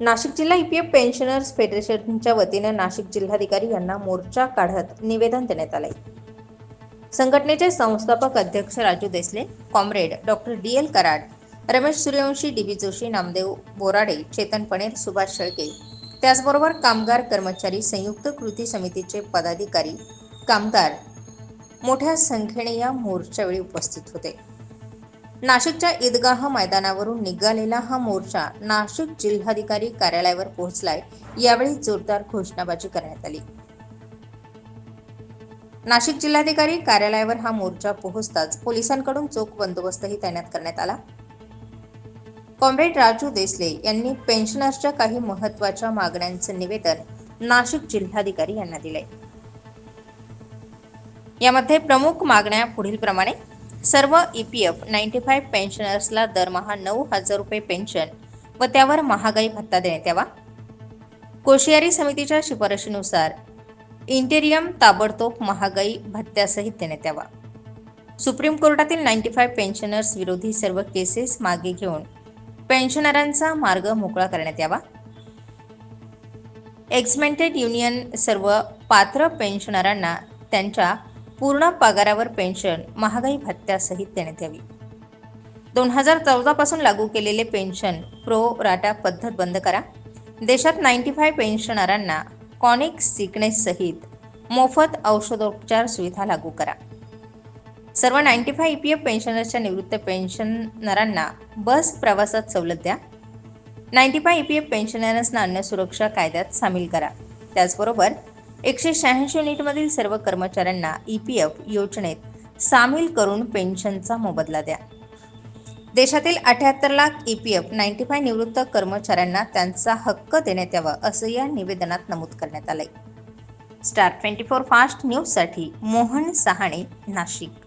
नाशिक जिल्हा EPF pensioners फेडरेशनच्या वतीनं नाशिक जिल्हाधिकारी यांना मोर्चा काढत निवेदन देण्यात आलंय. संघटनेचे संस्थापक अध्यक्ष Raju Desale comrade doctor D. L Karad Ramesh Suryavanshi D B Joshi Namdev Borade Chetan Paner Subhash Shelke त्याचबरोबर कामगार कर्मचारी संयुक्त कृती समितीचे पदाधिकारी कामगार मोठ्या संख्येने या मोर्चावेळी उपस्थित होते. नाशिकच्या ईदगाह मैदानावरून निघालेला हा मोर्चा नाशिक जिल्हाधिकारी कार्यालयावर पोहोचलाय यावेळी जोरदार घोषणाबाजी करण्यात आली. नाशिक जिल्हाधिकारी कार्यालयावर हा मोर्चा पोहोचताच पोलिसांकडून चोख बंदोबस्तही तैनात करण्यात आला. कॉम्रेड राजू देसले यांनी पेन्शनर्सच्या काही महत्त्वाच्या मागण्यांचं निवेदन नाशिक जिल्हाधिकारी यांना दिले यामध्ये प्रमुख मागण्या पुढील प्रमाणे सर्व E P F ninety five पेन्शनर्सला दरमहा नऊ हजार रुपये पेन्शन व त्यावर महागाई भत्ता देण्यात यावा. कोशियारी समितीच्या शिफारशीनुसार इंटेरियम ताबडतोब महागाई भत्त्यासहित देण्यात यावा. सुप्रीम कोर्टातील नाईन्टी फाईव्ह पेन्शनर्स विरोधी सर्व केसेस मागे घेऊन पेन्शनरांचा मार्ग मोकळा करण्यात यावा. एक्समेंटेड युनियन सर्व पात्र पेन्शनरांना त्यांच्या पूर्ण पगारावर पेन्शन महागाई भत्त्यासहित देण्यात यावी. दोन हजार चौदापासून लागू केलेले पेन्शन प्रो राटा पद्धत बंद करा. देशात नाईन्टी फाय पेन्शनरांना कॉनिक सिकनेससहित मोफत औषधोपचार सुविधा लागू करा. सर्व नाईन्टी फाय पी एफ पेन्शनर्सच्या निवृत्त पेन्शनरांना बस प्रवासात सवलत द्या. नाईन्टी फाय पी एफ पेन्शनर्सना अन्न सुरक्षा कायद्यात सामील करा. त्याचबरोबर एकशे शहाऐंशी युनिटमधील सर्व कर्मचाऱ्यांना ई पी एफ योजनेत सामील करून पेन्शनचा मोबदला द्या. देशातील अठ्याहत्तर lakh E P F ninety five निवृत्त कर्मचाऱ्यांना त्यांचा हक्क देण्यात यावा असं या निवेदनात नमूद करण्यात आलंय. स्टार ट्वेंटी फोर फास्ट न्यूजसाठी मोहन सहाणे नाशिक.